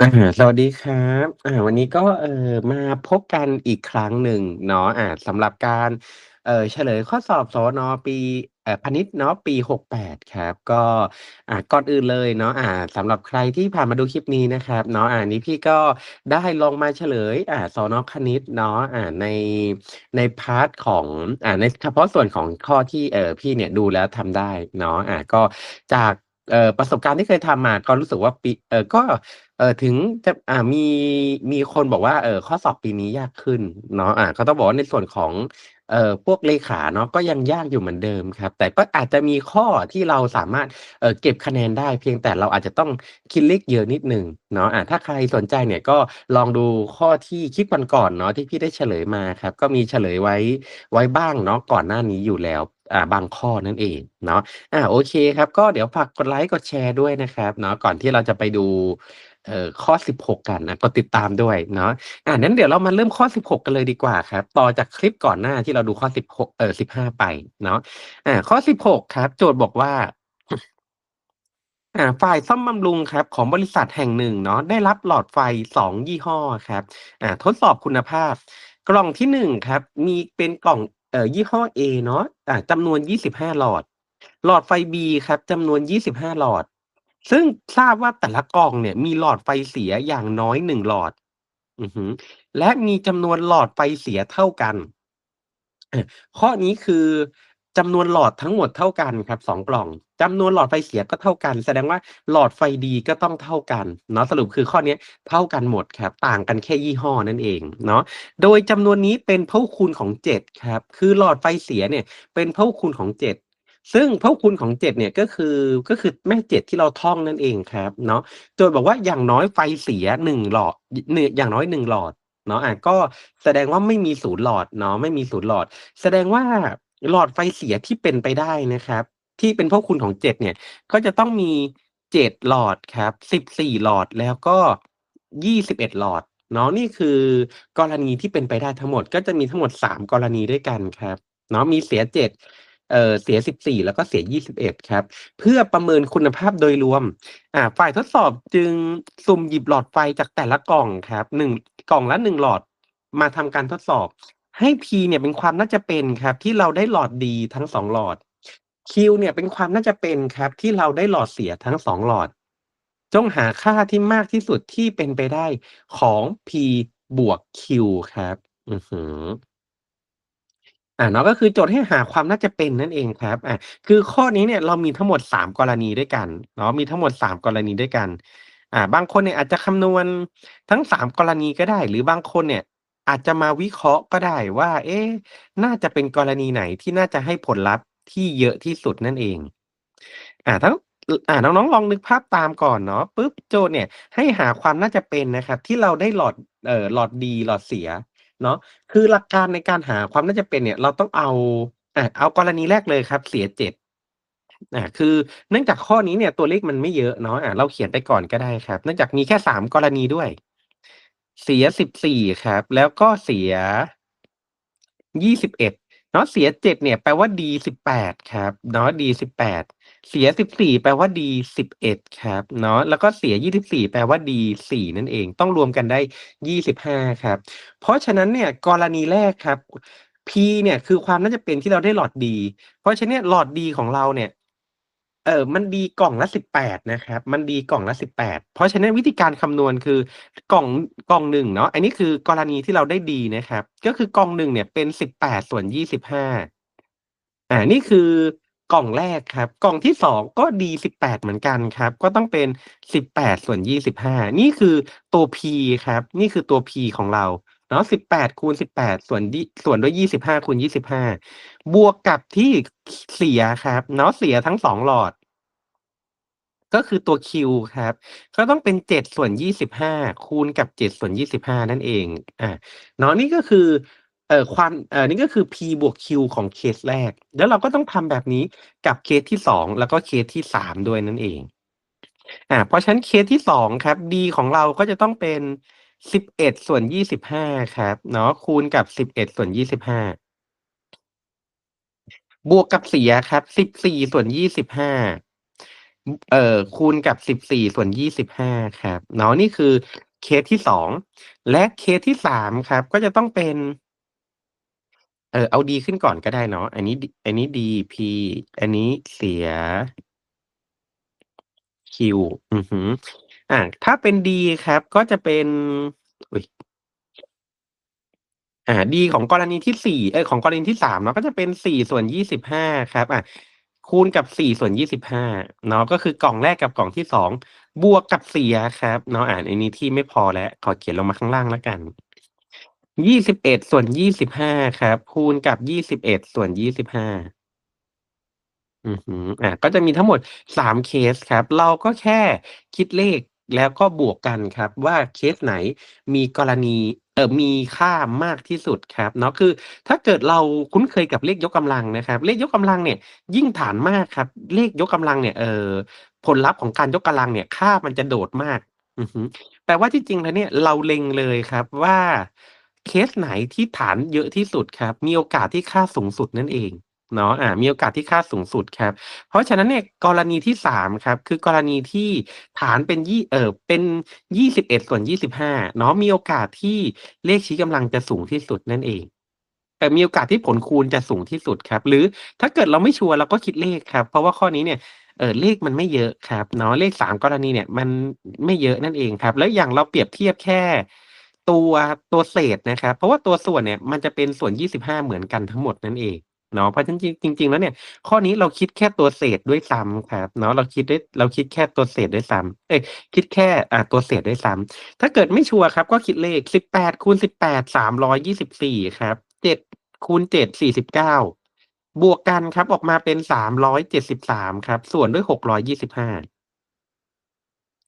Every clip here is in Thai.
อา สวัสดีครับ อ่า วันนี้ก็ เอ่อ มาพบกันอีกครั้งหนึ่งเนาะ อ่า สำหรับการ เอ่อ เฉลยข้อสอบ สวน.ปี เอ่อ พาณิชย์เนาะ ปี 68 ครับ ก็ อ่า ก่อนอื่นเลยเนาะ อ่า สำหรับใครที่ผ่านมาดูคลิปนี้นะครับเนาะ อ่า นี้พี่ก็ได้ลงมาเฉลย อ่าสน.คณิตเนาะ อ่า ใน ในพาร์ตของ อ่า ในเฉพาะส่วนของข้อที่ เอ่อ พี่เนี่ยดูแล้วทำได้เนาะ อ่า ก็จาก เอ่อประสบการณ์ที่เคยทำมาก็รู้สึกว่าปีเอ่อก็เอ่อถึงจะอ่ามีมีคนบอกว่าเอ่อข้อสอบปีนี้ยากขึ้นเนาะอ่าก็ต้องบอกว่าในส่วนของเอ่อพวกเลขาเนาะก็ยังยากอยู่เหมือนเดิมครับ แต่ก็อาจจะมีข้อที่เราสามารถเอ่อเก็บคะแนนได้ เพียงแต่เราอาจจะต้องคิดเลขเยอะนิดหนึ่งเนาะอ่าถ้าใครสนใจเนี่ยก็ลองดูข้อที่คลิปก่อนๆเนาะที่พี่ได้เฉลยมาครับ ก็มีเฉลยไว้ไว้บ้างเนาะก่อนหน้านี้อยู่แล้ว อ่าบางข้อนั่นเองเนาะอ่าโอเคครับ ก็เดี๋ยวฝากกดไลก์กดแชร์ด้วยนะครับเนาะก่อนที่เราจะไปดูเอ่อข้อ 16 กันนะกดติดตามด้วยเนาะอ่างั้นเดี๋ยวเรามาเริ่มข้อ 16 กันเลยดีกว่าครับ ต่อจากคลิปก่อนหน้าที่เราดูข้อ 16เอ่อ15 ไปเนาะอ่าข้อ 16 ครับ โจทย์บอกว่าอ่าฝ่ายซ่อมบำรุงครับของบริษัทแห่งหนึ่งเนาะได้รับหลอดไฟ 2 ยี่ห้อครับอ่าทดสอบคุณภาพ กล่องที่1ครับมีเป็นกล่องเอ่อยี่ห้อ A เนาะอ่าจำนวน 25 หลอด หลอดไฟ B ครับจำนวน 25 หลอด ซึ่งทราบว่าแต่ละกล่องเนี่ย มีหลอดไฟเสียอย่างน้อย1หลอด อือหือและมีจำนวนหลอดไฟเสียเท่ากัน ข้อนี้คือ จำนวนหลอดทั้งหมดเท่ากันครับ2กล่องจำนวนหลอดไฟเสียก็เท่ากัน แสดงว่าหลอดไฟดีก็ต้องเท่ากันเนาะสรุปคือข้อนี้เท่ากันหมดครับต่างกันแค่ยี่ห้อนั่นเองเนาะโดยจำนวนนี้เป็นเพหุคูณของ 7 ครับ คือหลอดไฟเสียเนี่ยเป็นเพหุคูณของ 7ซึ่งพหุคูณของ7เนี่ยก็คือก็คือแม่7ที่เราท่องนั่นเองครับเนาะโจทย์บอกว่าอย่างน้อยไฟเสีย1หลอดเนอย่างน้อย1หลอดเนาะอ่าก็แสดงว่าไม่มี0หลอดเนาะไม่มี0หลอด แสดงว่า หลอดไฟเสียที่เป็นไปได้นะครับ ที่เป็นพหุคูณของ7เนี่ย ก็จะต้องมี7หลอดครับ14หลอดแล้วก็21หลอดเนาะนี่คือกรณีที่เป็นไปได้ทั้งหมดก็จะมีทั้งหมด3กรณีด้วยกันครับเนาะมีเสีย7เออเสีย14แล้วก็เสีย21ครับ เพื่อประเมินคุณภาพโดยรวม อ่า ฝ่ายทดสอบจึงสุ่มหยิบหลอดไฟจากแต่ละกล่องครับ1กล่องละ1หลอดมาทำการทดสอบ ให้ P เนี่ยเป็นความน่าจะเป็นครับที่เราได้หลอดดีทั้ง2หลอด Q เนี่ยเป็นความน่าจะเป็นครับที่เราได้หลอดเสียทั้ง2หลอด จงหาค่าที่มากที่สุดที่เป็นไปได้ของ P บวก Q ครับ อือฮึอ่าเนาะก็คือโจทย์ให้หาความน่าจะเป็นนั่นเองครับอ่าคือข้อนี้เนี่ยเรามีทั้งหมด3กรณีด้วยกันเนาะมีทั้งหมด3กรณีด้วยกัน อ่า บางคนเนี่ยอาจจะคำนวณทั้ง3กรณีก็ได้ หรือบางคนเนี่ย อาจจะมาวิเคราะห์ก็ได้ว่า เอ๊น่าจะเป็นกรณีไหนที่น่าจะให้ผลลัพธ์ที่เยอะที่สุดนั่นเอง อ่า ทั้ง อ่า น้อง ๆ ลองนึกภาพตามก่อนเนาะปุ๊บ โจทย์เนี่ย ให้หาความน่าจะเป็นนะครับ ที่เราได้หลอด เอ่อ หลอดดี หลอดเสีย เนาะ คือหลักการในการหาความน่าจะเป็นเนี่ย เราต้องเอา อ่า เอากรณีแรกเลยครับ เสีย7อ่า คือเนื่องจากข้อนี้เนี่ยตัวเลขมันไม่เยอะเนาะ อ่า เราเขียนไปก่อนก็ได้ครับ เนื่องจากมีแค่ 3 กรณีด้วย เสีย14ครับ แล้วก็เสีย21เอ็ดเนาะเสีย7เนี่ยแปลว่า D 18ครับ เนาะ D 18เสีย14แปลว่า D 11ครับ เนาะแล้วก็เสีย24แปลว่า D 4นั่นเอง ต้องรวมกันได้25ครับ เพราะฉะนั้นเนี่ยกรณีแรกครับ P เนี่ยคือความน่าจะเป็นที่เราได้หลอดดี เพราะฉะนั้นหลอดดีของเราเนี่ย เออ มันดีกล่องละ 18 นะครับ มันดีกล่องละ 18 เพราะฉะนั้นวิธีการคำนวณคือกล่องกล่องหนึ่งเนาะ อันนี้คือกรณีที่เราได้ดีนะครับ ก็คือกล่องหนึ่งเนี่ยเป็น 18 ส่วน 25 อ่า นี่คือกล่องแรกครับ กล่องที่2ก็ดี 18 เหมือนกันครับ ก็ต้องเป็น 18 ส่วน 25 นี่คือตัว P ครับ นี่คือตัว P ของเรา เนาะ18คูณ18ส่วนยี่ส่วนด้วย25คูณ25บห้าบวกกับที่เสียครับ เนาะเสียทั้ง2หลอด ก็คือตัว Q ครับ ก็ต้องเป็น7ส่วน25คูณกับ7ส่วน25นั่นเอง อ่าเนาะนี่ก็คือเอ่อความเอ่อนี่ก็คือ P บวก Q ของเคสแรก แล้วเราก็ต้องทำแบบนี้กับเคสที่2แล้วก็เคสที่3ด้วยนั่นเองอาเพราะฉะนั้นเคสที่2ครับ D ของเราก็จะต้องเป็น 11ส่วน25ครับ เนาะคูณกับ11ส่วน25บห้าบวกกับเสียครับ14ส่วน25เอ่อคูณกับสิบสี่ส่วนยี่สิบห้าครับเนาะนี่คือเคสที่สองและเคสที่สามครับ ก็จะต้องเป็น เออเอาดีขึ้นก่อนก็ได้เนาะอันนี้ อันนี้ดีพีอันนี้เสียคิวอือฮึอ่ อ่าถ้าเป็นดีครับก็จะเป็นอุ๊ยอ่าดีของกรณีที่สี่เอยของกรณีที่สามเนาะก็จะเป็นสี่ส่วนยี่สิบห้าครับอะคูณกับสี่ส่วนยี่สิบห้าเนาะก็คือกล่องแรกกับกล่องที่สองบวกกับสี่ครับเนาะอ่านอันนี้ที่ไม่พอแล้วขอเขียนลงมาข้างล่างแล้วกันยี่สิบเอ็ดส่วนยี่สิบห้าครับ คูณกับยี่สิบเอ็ดส่วนยี่สิบห้าอือฮึอ่าก็จะมีทั้งหมด3เคสครับ เราก็แค่คิดเลข แล้วก็บวกกันครับว่าเคสไหนมีกรณีเอ่อมีค่ามากที่สุดครับเนาะคือ ถ้าเกิดเราคุ้นเคยกับเลขยกกำลังนะครับ เลขยกกำลังเนี่ยยิ่งฐานมากครับ เลขยกกำลังเนี่ยเออผลลัพธ์ของการยกกำลังเนี่ยค่ามันจะโดดมากอือฮึแปลว่าที่จริงแล้วเนี่ยเราเล็งเลยครับว่าเคสไหนที่ฐานเยอะที่สุดครับ มีโอกาสที่ค่าสูงสุดนั่นเอง เนาะอ่ามีโอกาสที่ค่าสูงสุดครับ เพราะฉะนั้นเนี่ยกรณีที่3ครับคือกรณีที่ฐานเป็นยี่เออเป็น21ส่วน25เนาะมีโอกาสที่เลขชี้กำลังจะสูงที่สุดนั่นเองแต่มีโอกาสที่ผลคูณจะสูงที่สุดครับ หรือถ้าเกิดเราไม่ชัวร์เราก็คิดเลขครับ เพราะว่าข้อนี้เนี่ยเออเลขมันไม่เยอะครับเนาะเลข3กรณีเนี่ยมันไม่เยอะนั่นเองครับ แล้วอย่างเราเปรียบเทียบแค่ตัวตัวเศษนะครับ เพราะว่าตัวส่วนเนี่ยมันจะเป็นส่วน 25 เหมือนกันทั้งหมดนั่นเอง เนาะเพราะฉะนั้นจริงจริง ๆ แล้วเนี่ย ข้อนี้เราคิดแค่ตัวเศษด้วยซ้ำครับเนาะเราคิดได้เราคิดแค่ตัวเศษด้วยซ้ำเอ้ยคิดแค่อ่าตัวเศษด้วยซ้ำถ้าเกิดไม่ชัวร์ครับก็คิดเลขสิบแปดคูณสิบแปดสามร้อยยี่สิบสี่ครับเจ็ดคูณเจ็ดสี่สิบเก้าบวกกันครับออกมาเป็นสามร้อยเจ็ดสิบสามครับ ส่วนด้วยหกร้อยยี่สิบห้า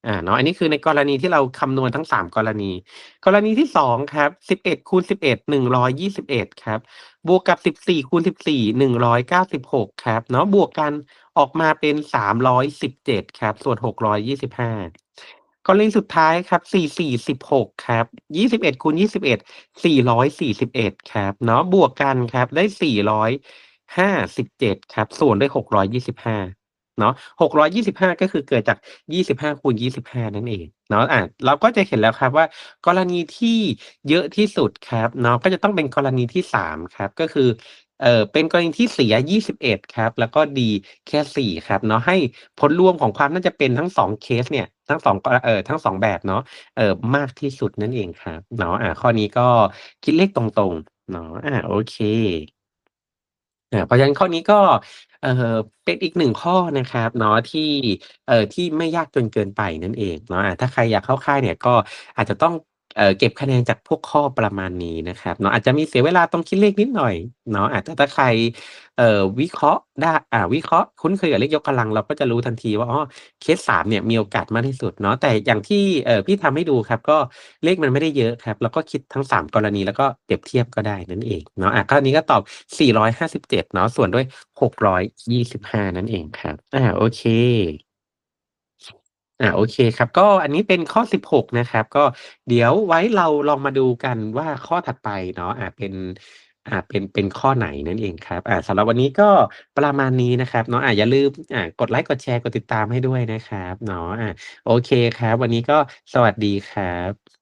อ่าเนาะอันนี้คือในกรณีที่เราคำนวณทั้งสามกรณี กรณีที่สองครับสิบเอ็ดคูณสิบเอ็ดหนึ่งร้อยยี่สิบเอ็ดครับบวกกับสิบสี่คูณสิบสี่หนึ่งร้อยเก้าสิบหกครับเนาะบวกกันออกมาเป็นสามร้อยสิบเจ็ดครับ ส่วนหกร้อยยี่สิบห้ากรณีสุดท้ายครับสี่สี่สิบหกครับยี่สิบเอ็ดคูณยี่สิบเอ็ดสี่ร้อยสี่สิบเอ็ดครับเนาะบวกกันครับได้สี่ร้อยห้าสิบเจ็ดครับ ส่วนด้วยหกร้อยยี่สิบห้า เนาะ625ก็คือเกิดจาก25คูณ25นั่นเองเนาะอ่าเราก็จะเห็นแล้วครับว่า กรณีที่เยอะที่สุดครับเนาะก็จะต้องเป็นกรณีที่3ครับ ก็คือเอ่อเป็นกรณีที่เสีย 21 ครับ แล้วก็ดีแค่ 4 ครับเนาะให้ผลรวมของความน่าจะเป็นทั้ง 2 เคสเนี่ยทั้ง2กเอ่อทั้ง2แบบเนาะเอ่อมากที่สุดนั่นเองครับเนาะอ่าข้อนี้ก็คิดเลขตรงๆเนาะอ่าโอเค อาเพราะฉะนั้นข้อนี้ก็เออเป็นอีกหนึ่งข้อนะครับเนาะที่เออที่ไม่ยากจนเกินไปนั่นเองเนาะอาถ้าใครอยากเข้าค่ายเนี่ยก็อาจจะต้อง เอ่อเก็บคะแนนจากพวกข้อประมาณนี้นะครับเนาะอาจจะมีเสียเวลาตรงคิดเลขนิดหน่อยเนาะอาจจะถ้าใครเอ่อวิเคราะห์ได้อ่าวิเคราะห์คุ้นเคยกับเลขยกกำลังเราก็จะรู้ทันทีว่าอ๋อเคส3เนี่ยมีโอกาสมากที่สุดเนาะแต่อย่างที่เอ่อพี่ทำให้ดูครับก็เลขมันไม่ได้เยอะครับเราก็คิดทั้ง 3 กรณีแล้วก็เปรียบเทียบก็ได้นั่นเองเนาะอ่าข้อนี้ก็ตอบ 457เนาะส่วนด้วย 625 นั่นเองครับอาโอเค อ่า โอเคครับ ก็อันนี้เป็นข้อ 16 นะครับ ก็เดี๋ยวไว้เราลองมาดูกันว่าข้อถัดไปเนาะอ่าเป็น อ่าเป็นเป็นข้อไหนนั่นเองครับ อ่าสำหรับวันนี้ก็ประมาณนี้นะครับเนาะอ่าอย่าลืมอ่ากดไลค์กดแชร์กดติดตามให้ด้วยนะครับเนาะอ่าโอเคครับ วันนี้ก็สวัสดีครับ